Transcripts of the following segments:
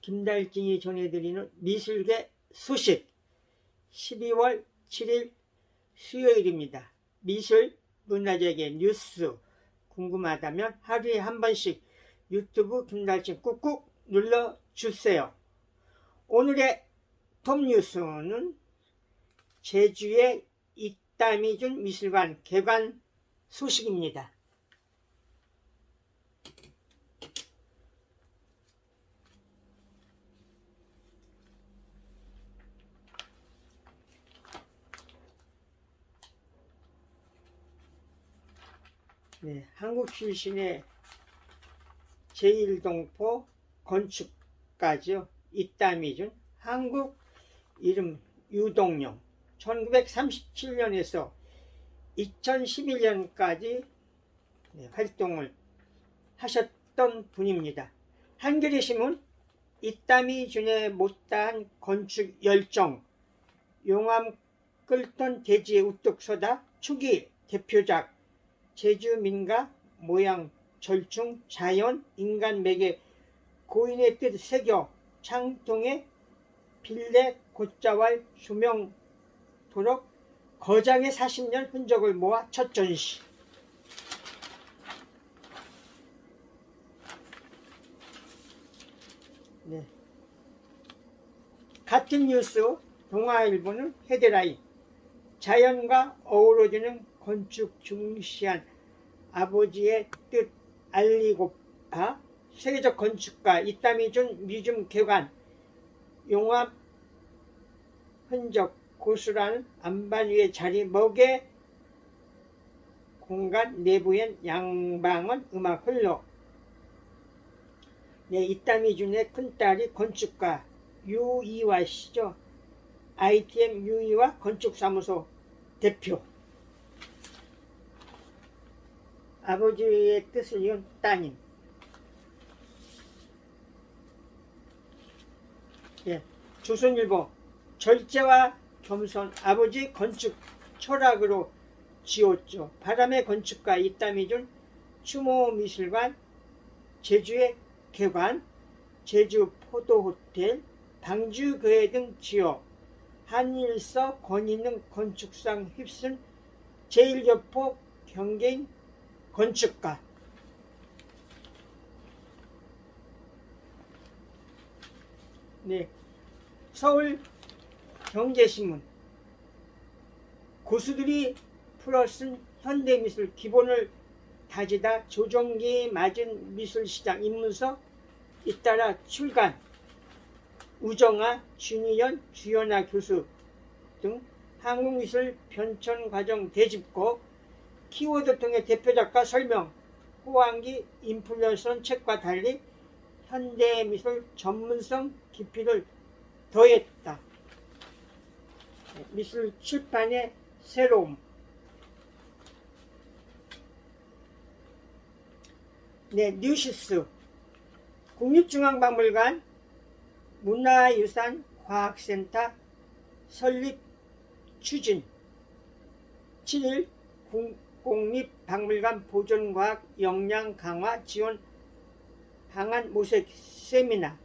김달진이 전해드리는 미술계 소식 12월 7일 수요일입니다. 미술 문화재계 뉴스 궁금하다면 하루에 한 번씩 유튜브 김달진 꾹꾹 눌러주세요. 오늘의 톱 뉴스는 제주의 이따미준 미술관 개관 소식입니다. 네, 한국 출신의 제1동포 건축가죠. 이따미준 한국 이름 유동용 1937년에서 2011년까지 네, 활동을 하셨던 분입니다. 한겨레 신문 이따미준의 못다한 건축 열정 용암 끓던 대지에 우뚝 솟아 초기 대표작 제주 민가 모양 절충 자연 인간 매개 고인의 뜻 새겨 창통에 빌레 곧자왈 수명토록 거장의 40년 흔적을 모아 첫 전시 네. 같은 뉴스 동아일보는 헤드라인 자연과 어우러지는 건축 중시한 아버지의 뜻 알리고파 세계적 건축가 이따미준 미중 개관 용암 흔적 고수라는 안반 위에 자리 먹에 공간 내부엔 양방은 음악 흘러 네, 이따미준의 큰딸이 건축가 유이화 씨죠. ITM 유이화 건축사무소 대표 아버지의 뜻을 이은 따님 예, 조선일보 절제와 겸손 아버지 건축 철학으로 지었죠. 바람의 건축가 이따미준 추모미술관 제주의 개관 제주 포도호텔 방주교회 등 지어 한일서 권위능 건축상 휩쓴 제1교포 경계인 건축가. 네, 서울 경제신문. 고수들이 풀어쓴 현대미술 기본을 다지다 조정기 맞은 미술시장 입문서 잇따라 출간. 우정아, 준희연, 주연아 교수 등 한국미술 변천과정 대집고 키워드 통해 대표 작가 설명 호황기 인플루언서 책과 달리 현대 미술 전문성 깊이를 더했다. 미술 출판의 새로움. 네, 뉴시스. 국립중앙박물관 문화유산 과학센터 설립 추진. 7일 국립박물관 보존과학 역량 강화 지원 방안 모색 세미나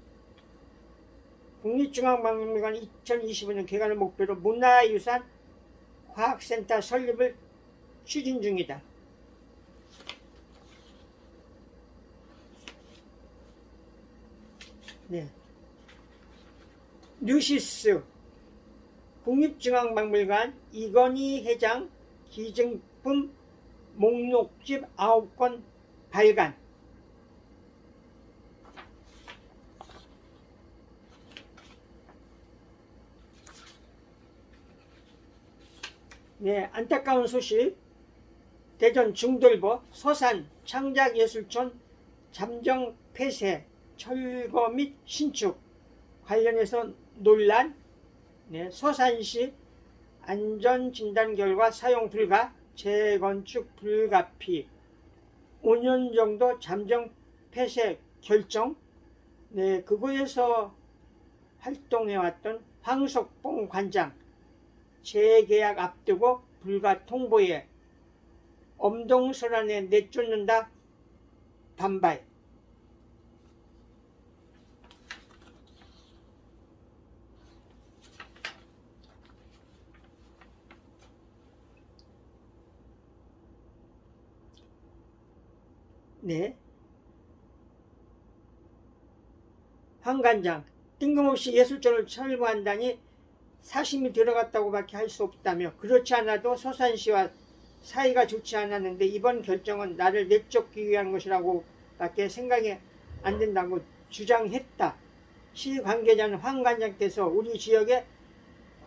국립중앙박물관 2025년 개관을 목표로 문화유산 과학센터 설립을 추진 중이다. 네. 뉴시스 국립중앙박물관 이건희 회장 기증품 목록집 9권 발간. 네, 안타까운 소식. 대전 중돌보 서산 창작예술촌 잠정 폐쇄 철거 및 신축 관련해서 논란. 네, 서산시 안전진단 결과 사용 불가 재건축 불가피 5년 정도 잠정 폐쇄 결정? 네, 그거에서 활동해왔던 황석봉 관장 재계약 앞두고 불가 통보에 엄동설안에 내쫓는다. 반발 네. 황관장 뜬금없이 예술전을 철거한다니 사심이 들어갔다고밖에 할 수 없다며 그렇지 않아도 서산시와 사이가 좋지 않았는데 이번 결정은 나를 내쫓기 위한 것이라고 밖에 생각이 안 된다고 주장했다. 시 관계자는 황 관장께서 우리 지역에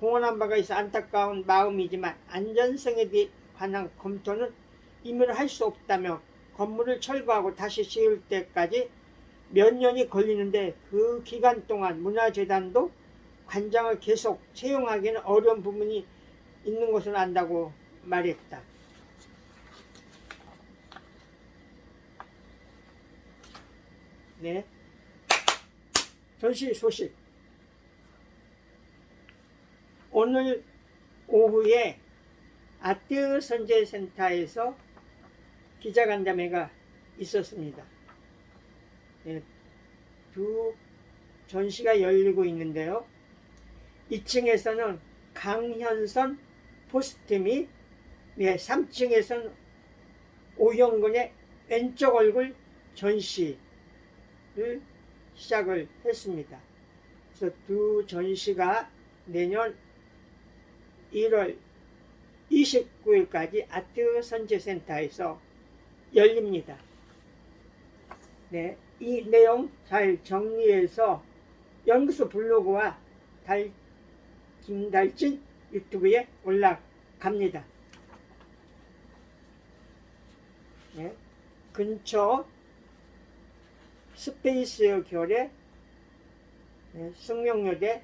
공헌한 바가 있어 안타까운 마음이지만 안전성에 관한 검토는 임의로 할 수 없다며 건물을 철거하고 다시 지을 때까지 몇 년이 걸리는데 그 기간 동안 문화재단도 관장을 계속 채용하기는 어려운 부분이 있는 것으로 안다고 말했다. 네. 전시 소식. 오늘 오후에 아트 선제센터에서 기자간담회가 있었습니다. 네, 두 전시가 열리고 있는데요. 2층에서는 강현선 포스트미, 네, 3층에서는 오영근의 왼쪽 얼굴 전시를 시작을 했습니다. 그래서 두 전시가 내년 1월 29일까지 아트 선제센터에서 열립니다. 네, 이 내용 잘 정리해서 연구소 블로그와 달, 김달진 유튜브에 올라갑니다. 네, 근처 스페이스 결의 네, 숙명여대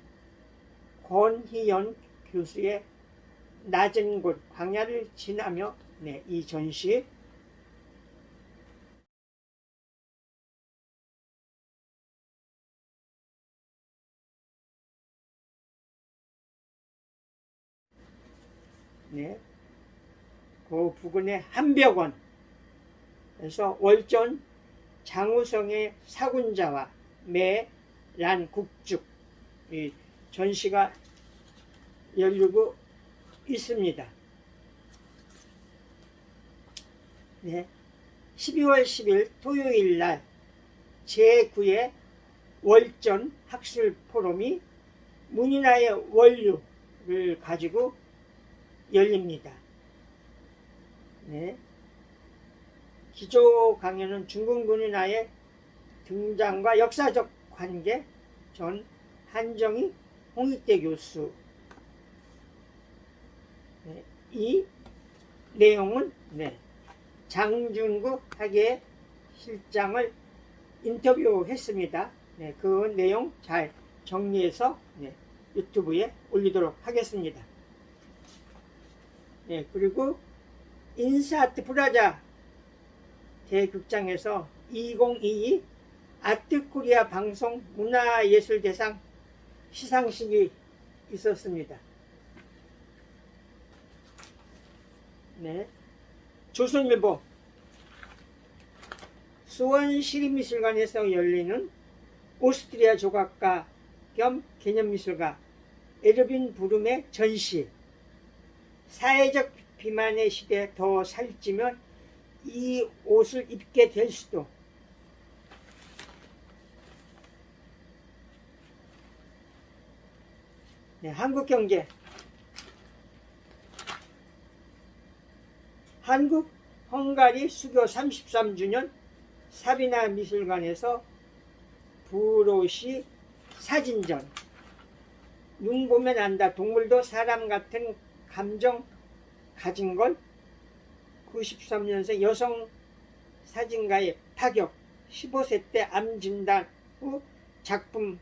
권희연 교수의 낮은 곳 광야를 지나며 네, 이 전시 네, 그 부근의 한벽원 그래서 월전 장우성의 사군자와 매란 국죽 이 전시가 열리고 있습니다. 네. 12월 10일 토요일 날 제9회 월전 학술 포럼이 문인화의 원류를 가지고 열립니다. 네. 기조 강연은 중국 문인화의 등장과 역사적 관계 전 한정희 홍익대 교수 네, 이 내용은 네, 장준구 학예 실장을 인터뷰했습니다. 네, 그 내용 잘 정리해서 네, 유튜브에 올리도록 하겠습니다. 네, 그리고 인사아트 프라자 대극장에서 2022 아트코리아 방송 문화예술대상 시상식이 있었습니다. 네. 조선일보 수원시립미술관에서 열리는 오스트리아 조각가 겸 개념미술가 에르빈 부름의 전시 사회적 비만의 시대에 더 살찌면 이 옷을 입게 될 수도. 네, 한국경제. 한국 헝가리 수교 33주년 사비나 미술관에서 부로시 사진전. 눈 보면 안다. 동물도 사람 같은 감정 가진 걸 93년생 여성 사진가의 파격 15세 때 암 진단 후 작품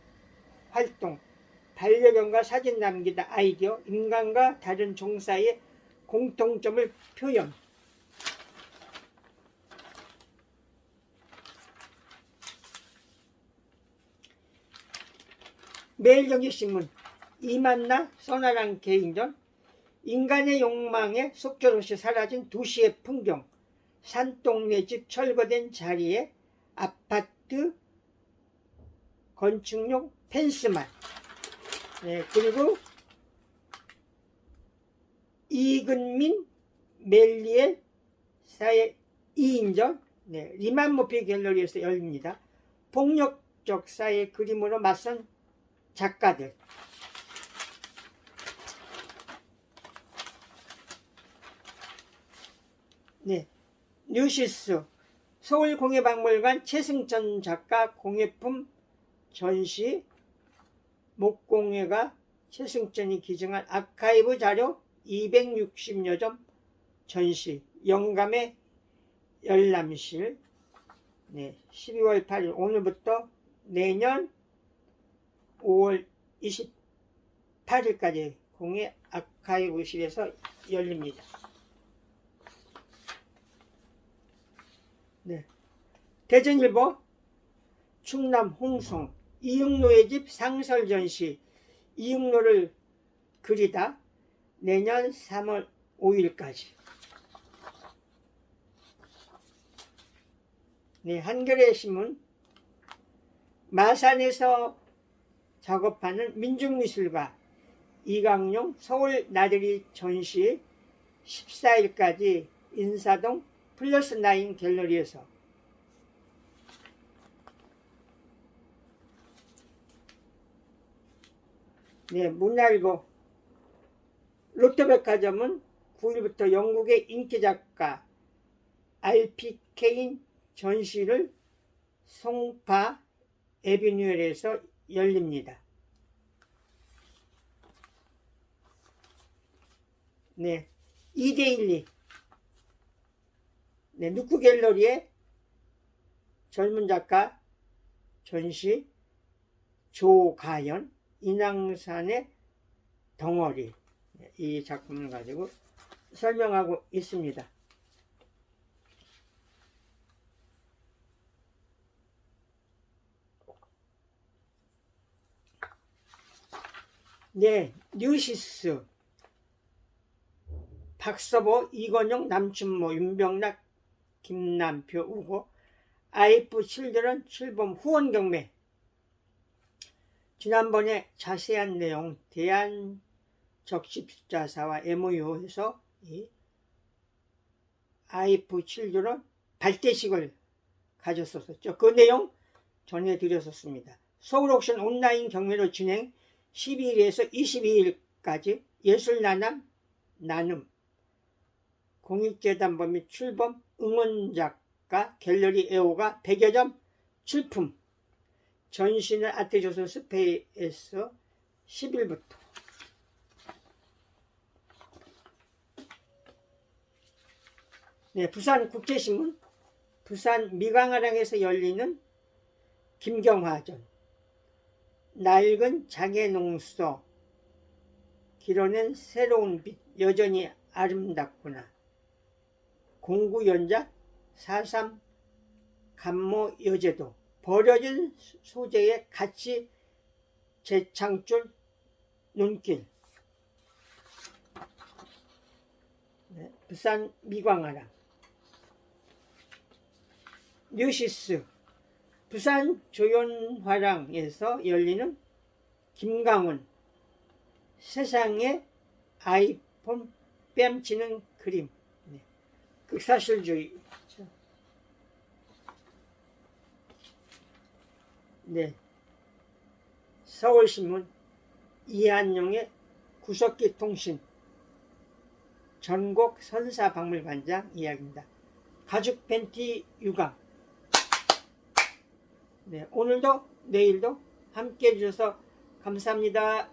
활동 반려견과 사진 남기다 아이디어 인간과 다른 종사의 공통점을 표현. 매일경제신문 이만나 써나랑 개인전 인간의 욕망에 속절없이 사라진 도시의 풍경 산동네 집 철거된 자리에 아파트 건축용 펜스만 네, 그리고 이근민 멜리엘 사의 2인전 네, 리만 모피 갤러리에서 열립니다. 폭력 적사의 그림으로 맞선 작가들. 네, 뉴시스 서울공예박물관 최승천 작가 공예품 전시 목공예가 최승천이 기증한 아카이브 자료 260여 점 전시 영감의 열람실 네, 12월 8일 오늘부터 내년 5월 28일까지 공예 아카이브실에서 열립니다. 네. 대전일보 충남 홍성 이응로의 집 상설 전시 이응로를 그리다 내년 3월 5일까지 네, 한겨레 신문 마산에서 작업하는 민중미술가 이강용 서울 나들이 전시 14일까지 인사동 플러스 나인 갤러리에서. 네, 문화일보 롯데백화점은 9일부터 영국의 인기 작가 알피 케인 전시를 송파 에비뉴엘에서 열립니다. 네, 2대1리 네, 누쿠 갤러리의 젊은 작가 전시 조가연 인왕산의 덩어리. 네, 이 작품을 가지고 설명하고 있습니다. 네, 뉴시스. 박서보, 이건영, 남춘모, 윤병락, 김남표, 우고, 아이프 칠드런 출범 후원 경매. 지난번에 자세한 내용 대한 적십자사와 MOU에서 이 아이프 칠드런 발대식을 가졌었죠. 그 내용 전해드렸었습니다. 서울 옥션 온라인 경매로 진행 12일에서 22일까지 예술나눔 나눔 공익재단법 및 출범 응원작가 갤러리 에오가 100여 점 출품. 전시는 아트조선 스페이스에서 10일부터. 네, 부산 국제신문 부산 미광아랑에서 열리는 김경화전. 낡은 장애농서 길어낸 새로운 빛. 여전히 아름답구나 공구연작 4.3 감모 여제도. 버려진 소재의 가치 재창출 눈길. 네, 부산 미광아랑 뉴시스. 부산 조연화랑에서 열리는 김강훈. 세상에 아이폰 뺨치는 그림 네. 극사실주의 네. 서울신문 이한용의 구석기 통신 전국 선사박물관장 이야기입니다. 가죽 팬티 유감 네, 오늘도 내일도 함께 해주셔서 감사합니다.